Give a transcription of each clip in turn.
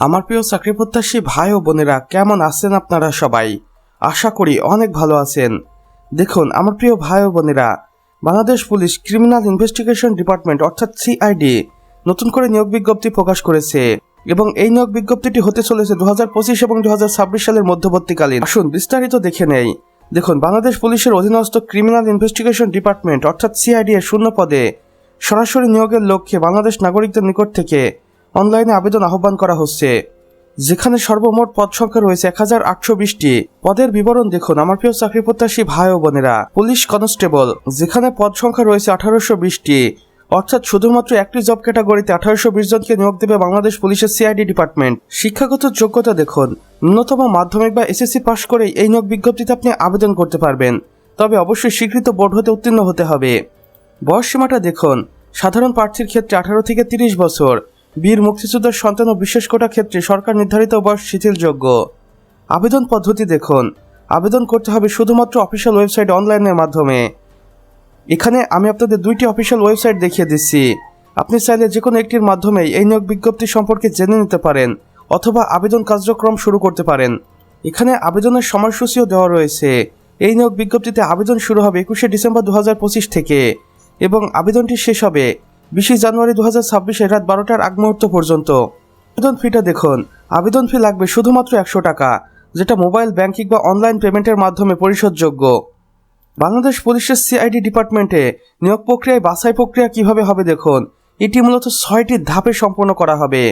আমার প্রিয় চাকরি প্রত্যাশী ভাই ও বোনেরা, কেমন আছেন আপনারা সবাই? আশা করি অনেক ভালো আছেন। দেখুন, আমার প্রিয় ভাই ও বোনেরা, Bangladesh police criminal investigation department, অর্থাৎ সিআইডি, নতুন করে নিয়োগ বিজ্ঞপ্তি প্রকাশ করেছে এবং এই নিয়োগ বিজ্ঞপ্তিটি হতে চলেছে দু হাজার পঁচিশ এবং দু হাজার ছাব্বিশ সালের মধ্যবর্তীকালীন। আসুন বিস্তারিত দেখে নেই। দেখুন, বাংলাদেশ পুলিশের অধীনস্থ ক্রিমিনাল ইনভেস্টিগেশন ডিপার্টমেন্ট, অর্থাৎ সিআইডি এর শূন্য পদে সরাসরি নিয়োগের লক্ষ্যে বাংলাদেশ নাগরিকদের নিকট থেকে অনলাইনে আবেদন আহ্বান করা হচ্ছে। যেখানে সর্বমোট পদ সংখ্যা রয়েছে এক হাজার আটশো বিশটি। পদের বিবরণ দেখুন। আমার প্রিয় চাকরি প্রত্যাশী ভাই ও বোনেরা, পুলিশ কনস্টেবল, যেখানে পদ সংখ্যা রয়েছে আঠারোশো বিশটি। অর্থাৎ শুধুমাত্র একটি জব ক্যাটাগরিতে আঠারোশো বিশ জনকে নিয়োগ দেবে বাংলাদেশ পুলিশের সিআইডি ডিপার্টমেন্ট। শিক্ষাগত যোগ্যতা দেখুন। ন্যূনতম মাধ্যমিক বা এসএসসি পাশ করেই এই নিয়োগ বিজ্ঞপ্তিতে আপনি আবেদন করতে পারবেন। তবে অবশ্যই স্বীকৃত বোর্ড হতে উত্তীর্ণ হতে হবে। বয়স সীমাটা দেখুন। সাধারণ প্রার্থীর ক্ষেত্রে আঠারো থেকে তিরিশ বছর। বীর মুক্তিযোদ্ধার সন্তান ও বিশেষ কোটা ক্ষেত্রে সরকার নির্ধারিত বয়স শিথিলযোগ্য। আবেদন পদ্ধতি দেখুন। আবেদন করতে হবে শুধুমাত্র অফিসিয়াল ওয়েবসাইট অনলাইনের মাধ্যমে। এখানে আমি আপনাদের দুইটি অফিসিয়াল ওয়েবসাইট দেখিয়ে দিচ্ছি। আপনি চাইলে যে কোনো একটির মাধ্যমে এই নিয়োগ বিজ্ঞপ্তি সম্পর্কে জেনে নিতে পারেন অথবা আবেদন কার্যক্রম শুরু করতে পারেন। এখানে আবেদনের সময়সূচিও দেওয়া রয়েছে। এই নিয়োগ বিজ্ঞপ্তিতে আবেদন শুরু হবে একুশে ডিসেম্বর দু হাজার পঁচিশ থেকে এবং আবেদনটি শেষ হবে বিশে জানুয়ারি দু হাজার ছাব্বিশে রাত বারোটার আগ মুহূর্ত পর্যন্ত। আবেদন ফিটা দেখুন। আবেদন ফি লাগবে শুধুমাত্র একশো টাকা, যেটা মোবাইল ব্যাংকিং বা অনলাইন পেমেন্টের মাধ্যমে পরিশোধযোগ্য। বাংলাদেশ পুলিশের সিআইডি ডিপার্টমেন্টে নিয়োগ প্রক্রিয়ায় বাছাই প্রক্রিয়া কীভাবে হবে দেখুন। এটি মূলত ছয়টি ধাপে সম্পন্ন করা হবে।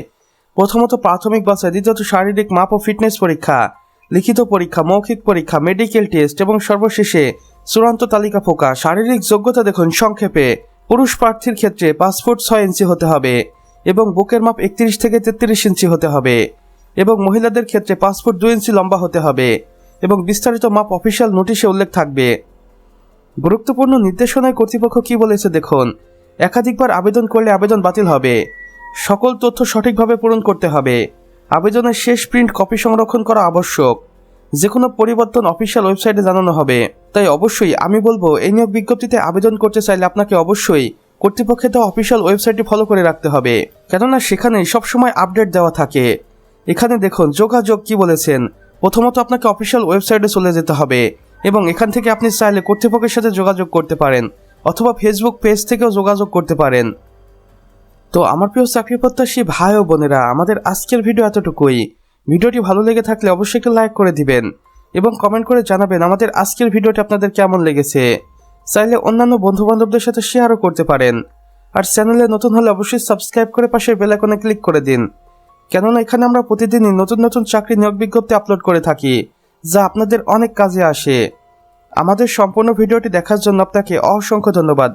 প্রথমত প্রাথমিক বাছাই, দ্বিতীয়ত শারীরিক মাপ ও ফিটনেস পরীক্ষা, লিখিত পরীক্ষা, মৌখিক পরীক্ষা, মেডিকেল টেস্ট এবং সর্বশেষে চূড়ান্ত তালিকা প্রকাশ। শারীরিক যোগ্যতা দেখুন সংক্ষেপে। পুরুষ প্রার্থীর ক্ষেত্রে পাঁচ ফুট ছয় ইঞ্চি হতে হবে এবং বুকের মাপ একত্রিশ থেকে তেত্রিশ ইঞ্চি হতে হবে এবং মহিলাদের ক্ষেত্রে পাঁচ ফুট দুই ইঞ্চি লম্বা হতে হবে এবং বিস্তারিত মাপ অফিসিয়াল নোটিশে উল্লেখ থাকবে। গুরুত্বপূর্ণ নির্দেশনায় কর্তৃপক্ষ কি বলেছে দেখুন। একাধিকবার আবেদন করলে আবেদন বাতিল হবে। সকল তথ্য সঠিকভাবে পূরণ করতে হবে। আবেদনের শেষ প্রিন্ট কপি সংরক্ষণ করা আবশ্যক। যে কোনো পরিবর্তন অফিসিয়াল ওয়েবসাইটে জানানো হবে। তাই অবশ্যই আমি বলব, এই নিয়োগ বিজ্ঞপ্তিতে আবেদন করতে চাইলে আপনাকে অবশ্যই কর্তৃপক্ষের দেওয়া অফিসিয়াল ওয়েবসাইটটি ফলো করে রাখতে হবে। কেননা সেখানে সবসময় আপডেট দেওয়া থাকে। এখানে দেখুন, যোগাযোগ কি বলেছেন? প্রথমত আপনাকে অফিসিয়াল ওয়েবসাইটে চলে যেতে হবে এবং এখান থেকে আপনি চাইলে কর্তৃপক্ষের সাথে যোগাযোগ করতে পারেন অথবা ফেসবুক পেজ থেকেও যোগাযোগ করতে পারেন। তো আমার প্রিয় চাকরি প্রত্যাশী ভাই ও বোনেরা, আমাদের আজকের ভিডিও এতটুকুই। ভিডিওটি ভালো লেগে থাকলে অবশ্যই একটি লাইক করে দিবেন এবং কমেন্ট করে জানাবেন আমাদের আজকের ভিডিওটি আপনাদের কেমন লেগেছে। চাইলে অন্যান্য বন্ধু বান্ধবদের সাথে শেয়ারও করতে পারেন। আর চ্যানেলে নতুন হলে অবশ্যই সাবস্ক্রাইব করে পাশের বেল আইকনে ক্লিক করে দিন। কেননা এখানে আমরা প্রতিদিনই নতুন নতুন চাকরি নিয়োগ বিজ্ঞপ্তি আপলোড করে থাকি, যা আপনাদের অনেক কাজে আসে। আমাদের সম্পূর্ণ ভিডিওটি দেখার জন্য আপনাকে অসংখ্য ধন্যবাদ।